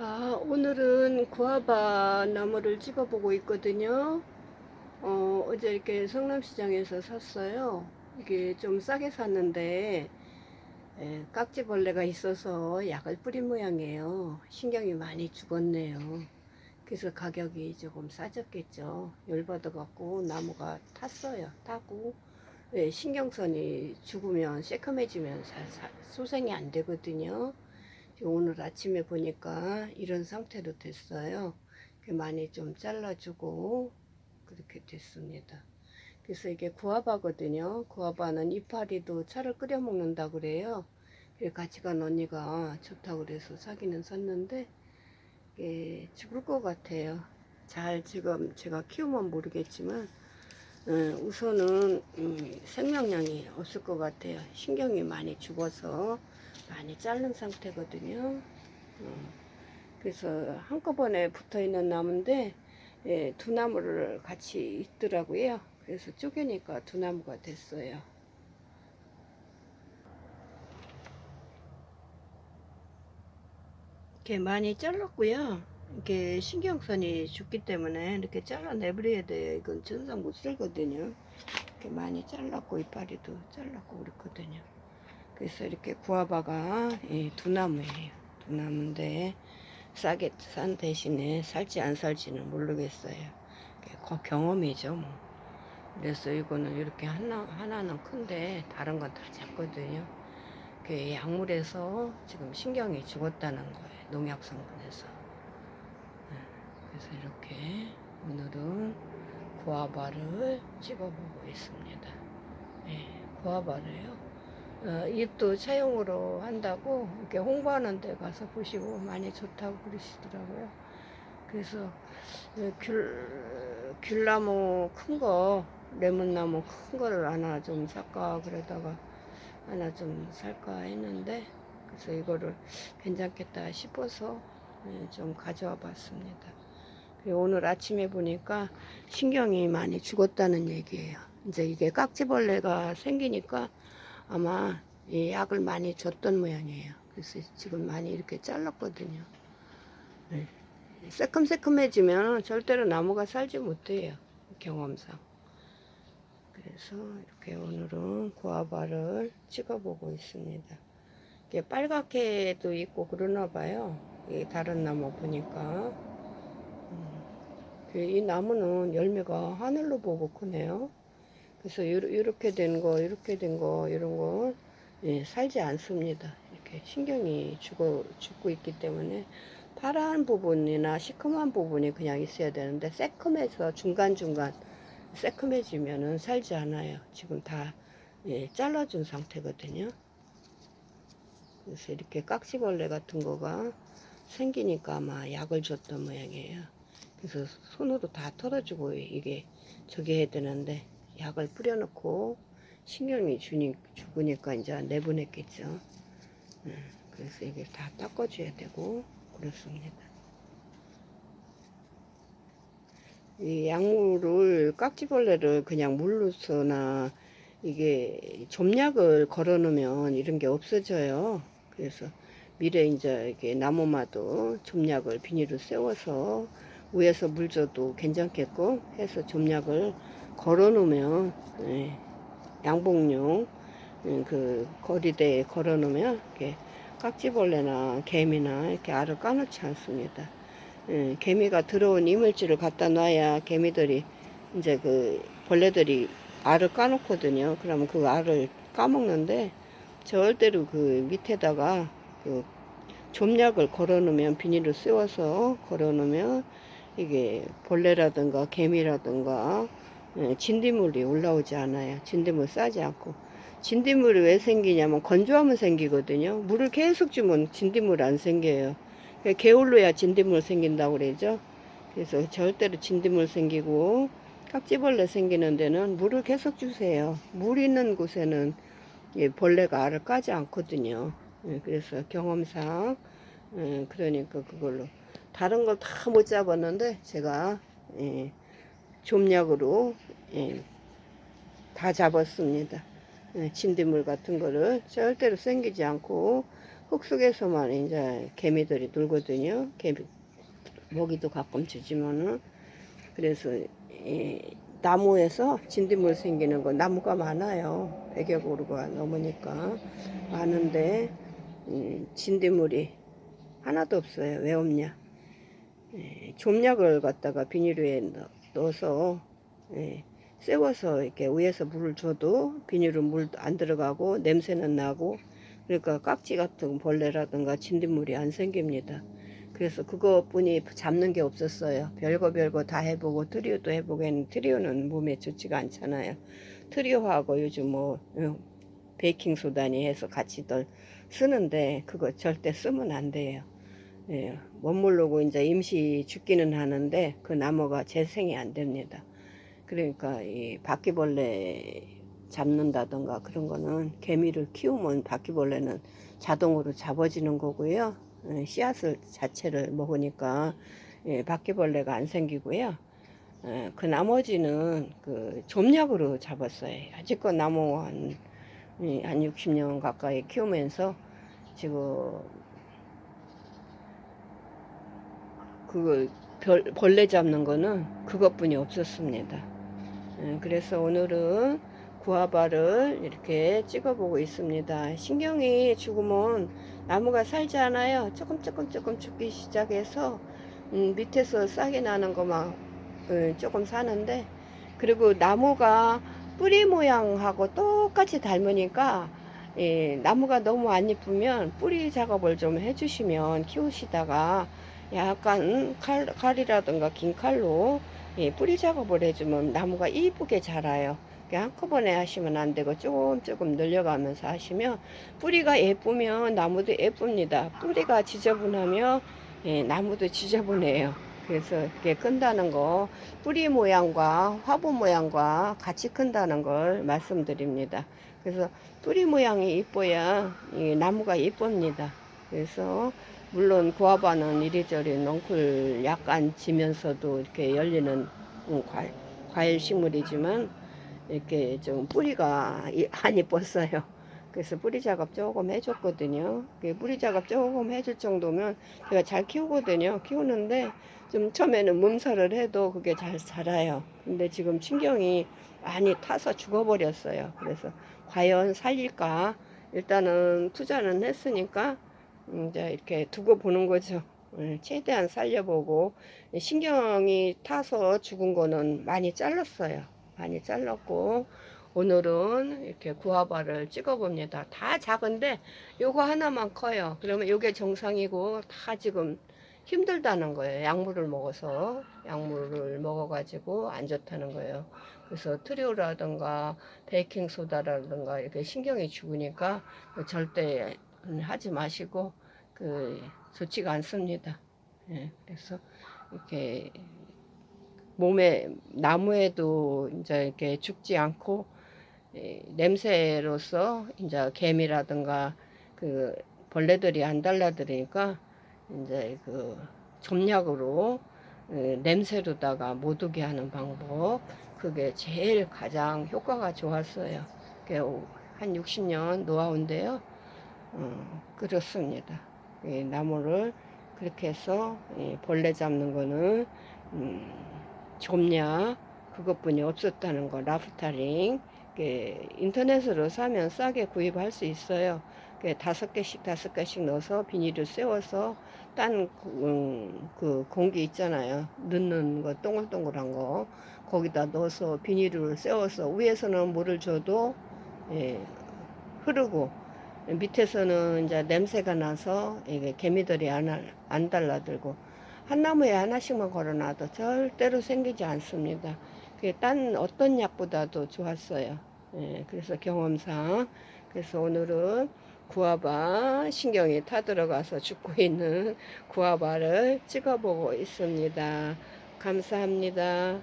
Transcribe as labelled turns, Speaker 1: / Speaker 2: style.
Speaker 1: 아, 오늘은 구아바 나무를 찍어보고 있거든요. 어, 어제 이렇게 성남시장에서 샀어요. 이게 좀 싸게 샀는데, 에, 깍지벌레가 있어서 약을 뿌린 모양이에요. 신경이 많이 죽었네요. 그래서 가격이 조금 싸졌겠죠. 열받아갖고 나무가 탔어요. 타고, 예, 신경선이 죽으면 새카매지면 잘 사- 소생이 안 되거든요. 오늘 아침에 보니까 이런 상태로 됐어요. 많이 좀 잘라주고 그렇게 됐습니다. 그래서 이게 구아바거든요. 구아바는 이파리도 차를 끓여 먹는다 그래요. 같이 간 언니가 좋다고 그래서 사기는 샀는데 이게 죽을 것 같아요. 잘 지금 제가 키우면 모르겠지만 음, 우선은 음, 생명량이 없을 것 같아요. 신경이 많이 죽어서 많이 자른 상태거든요. 음, 그래서 한꺼번에 붙어 있는 나무인데 예, 두 나무를 같이 있더라고요. 그래서 쪼개니까 두 나무가 됐어요. 이렇게 많이 잘랐고요. 이렇게 신경선이 죽기 때문에 이렇게 잘라 내버려야 돼요. 이건 전상 못 쓸거든요. 이렇게 많이 잘랐고 이파리도 잘랐고 그렇거든요. 그래서 이렇게 구아바가 예, 두 나무예요. 두 나무인데 싸게 산 대신에 살지 안 살지는 모르겠어요. 이게 거- 경험이죠. 뭐. 그래서 이거는 이렇게 하나 하나는 큰데 다른 건 다 작거든요. 그 약물에서 지금 신경이 죽었다는 거예요. 농약 성분에서. 예, 그래서 이렇게 오늘은 구아바를 찍어보고 있습니다. 예, 구아바를요. 어, 잎도 차용으로 한다고 이렇게 홍보하는 데 가서 보시고 많이 좋다고 그러시더라고요. 그래서 어, 귤, 귤나무 큰 거, 레몬나무 큰 거를 하나 좀 살까 그러다가 하나 좀 살까 했는데 그래서 이거를 괜찮겠다 싶어서 예, 좀 가져와 봤습니다. 그리고 오늘 아침에 보니까 신경이 많이 죽었다는 얘기예요. 이제 이게 깍지벌레가 생기니까 아마 이 약을 많이 줬던 모양이에요. 그래서 지금 많이 이렇게 잘랐거든요. 네. 새큼새큼해지면 절대로 나무가 살지 못해요. 경험상. 그래서 이렇게 오늘은 구아바를 찍어보고 있습니다. 이게 빨갛게도 있고 그러나 봐요. 이 다른 나무 보니까. 음. 그이 나무는 열매가 하늘로 보고 크네요. 그래서 이렇게 된 거, 이렇게 된 거, 이런 거, 예, 살지 않습니다. 이렇게 신경이 죽어, 죽고 있기 때문에 파란 부분이나 시큼한 부분이 그냥 있어야 되는데, 새큼해서 중간중간 새큼해지면은 살지 않아요. 지금 다, 예, 잘라준 상태거든요. 그래서 이렇게 깍지벌레 같은 거가 생기니까 아마 약을 줬던 모양이에요. 그래서 손으로 다 털어주고 이게 저기 해야 되는데, 약을 뿌려놓고 신경이 주니, 죽으니까 이제 내보냈겠죠. 음, 그래서 이게 다 닦아줘야 되고 그렇습니다. 이 약물을 깍지벌레를 그냥 물로서나 이게 점약을 걸어 놓으면 이런 게 없어져요. 그래서 미래 이제 이게 나무마도 점약을 비닐을 세워서 위에서 물 줘도 괜찮겠고 해서 점약을 걸어 놓으면 예, 양봉용 예, 그 거리대에 걸어 놓으면 이렇게 깍지벌레나 개미나 이렇게 알을 까놓지 않습니다. 예, 개미가 들어온 이물질을 갖다 놔야 개미들이 이제 그 벌레들이 알을 까놓거든요. 그러면 그 알을 까먹는데 절대로 그 밑에다가 그 좀약을 걸어 놓으면 비닐을 씌워서 걸어 놓으면 이게 벌레라든가 개미라든가 예, 진딧물이 올라오지 않아요. 진딧물 싸지 않고. 진딧물이 왜 생기냐면 건조하면 생기거든요. 물을 계속 주면 진딧물 안 생겨요. 그러니까 게을러야 진딧물 생긴다고 그러죠. 그래서 절대로 진딧물 생기고 깍지벌레 생기는 데는 물을 계속 주세요. 물 있는 곳에는 예, 벌레가 알을 까지 않거든요. 예, 그래서 경험상 예, 그러니까 그걸로 다른 걸 다 못 잡았는데 제가 예, 좀약으로 예, 다 잡았습니다. 예, 진딧물 같은 거를 절대로 생기지 않고 흙 속에서만 이제 개미들이 놀거든요. 개미 먹이도 가끔 주지만은 그래서 이 나무에서 진딧물 생기는 거 나무가 많아요. 100여 그루가 넘으니까 많은데 음, 진딧물이 하나도 없어요. 왜 없냐? 예, 좀약을 갖다가 비닐에 넣- 넣어서 예, 세워서 이렇게 위에서 물을 줘도 비닐은 물 안 들어가고 냄새는 나고 그러니까 깍지 같은 벌레라든가 진딧물이 안 생깁니다. 그래서 그것뿐이 잡는 게 없었어요. 별거 별거 다 해보고 트리오도 해보고 했는데 트리오는 몸에 좋지가 않잖아요. 트리오하고 요즘 뭐 어, 베이킹 소다니 해서 같이들 쓰는데 그거 절대 쓰면 안 돼요. 예, 못 모르고 이제 임시 죽기는 하는데 그 나무가 재생이 안 됩니다. 그러니까 이 바퀴벌레 잡는다던가 그런 거는 개미를 키우면 바퀴벌레는 자동으로 잡아지는 거고요. 예, 씨앗을 자체를 먹으니까 예, 바퀴벌레가 안 생기고요. 예, 그 나머지는 그 좀약으로 잡았어요. 아직껏 나무 한, 예, 한 60년 가까이 키우면서 지금 그 별, 벌레 잡는 거는 그것뿐이 없었습니다. 예, 그래서 오늘은 구아바를 이렇게 찍어보고 있습니다. 신경이 죽으면 나무가 살지 않아요. 조금 조금 조금 죽기 시작해서 음, 밑에서 싹이 나는 것만 음, 조금 사는데 그리고 나무가 뿌리 모양하고 똑같이 닮으니까 예, 나무가 너무 안 이쁘면 뿌리 작업을 좀 해주시면 키우시다가 약간 칼, 칼이라든가 긴 칼로 예, 뿌리 작업을 해주면 나무가 이쁘게 자라요. 한꺼번에 하시면 안 되고 조금 조금 늘려가면서 하시면 뿌리가 예쁘면 나무도 예쁩니다. 뿌리가 지저분하면 예, 나무도 지저분해요. 그래서 이렇게 큰다는 거 뿌리 모양과 화분 모양과 같이 큰다는 걸 말씀드립니다. 그래서 뿌리 모양이 이뻐야 이 나무가 이쁩니다. 그래서 물론 구아바는 이리저리 넝쿨 약간 지면서도 이렇게 열리는 음, 과일, 과일 식물이지만 이렇게 좀 뿌리가 이- 안 이뻤어요. 그래서 뿌리 작업 조금 해줬거든요. 그 뿌리 작업 조금 해줄 정도면 제가 잘 키우거든요. 키우는데 좀 처음에는 몸살을 해도 그게 잘 자라요. 근데 지금 신경이 많이 타서 죽어버렸어요. 그래서 과연 살릴까? 일단은 투자는 했으니까 이제 이렇게 두고 보는 거죠. 예, 최대한 살려보고 신경이 타서 죽은 거는 많이 잘랐어요. 많이 잘랐고 오늘은 이렇게 구아바를 찍어봅니다. 다 작은데 요거 하나만 커요. 그러면 요게 정상이고 다 지금 힘들다는 거예요. 약물을 먹어서 약물을 먹어가지고 안 좋다는 거예요. 그래서 트리오라든가 베이킹 소다라든가 이렇게 신경이 죽으니까 절대 하지 마시고 그 좋지가 않습니다. 예, 그래서 이렇게 몸에 나무에도 이제 이렇게 죽지 않고 이 냄새로서 이제 개미라든가 그 벌레들이 안 달라들으니까 이제 그 점약으로 그 냄새로다가 못 오게 하는 방법 그게 제일 가장 효과가 좋았어요. 한 60년 노하우인데요. 어, 그렇습니다. 이 나무를 그렇게 해서 이 벌레 잡는 거는 음, 좀냐 그것뿐이 없었다는 거 라프타링 그 인터넷으로 사면 싸게 구입할 수 있어요. 그 다섯 개씩 다섯 개씩 넣어서 비닐을 세워서 딴 음, 그 공기 있잖아요. 넣는 거 동글동글한 거 거기다 넣어서 비닐을 세워서 위에서는 물을 줘도 예, 흐르고 밑에서는 이제 냄새가 나서 이게 개미들이 안, 알- 안 달라들고 한 나무에 하나씩만 걸어놔도 절대로 생기지 않습니다. 그게 딴 어떤 약보다도 좋았어요. 예, 그래서 경험상 그래서 오늘은 구아바 신경이 타들어가서 죽고 있는 구아바를 찍어보고 있습니다. 감사합니다.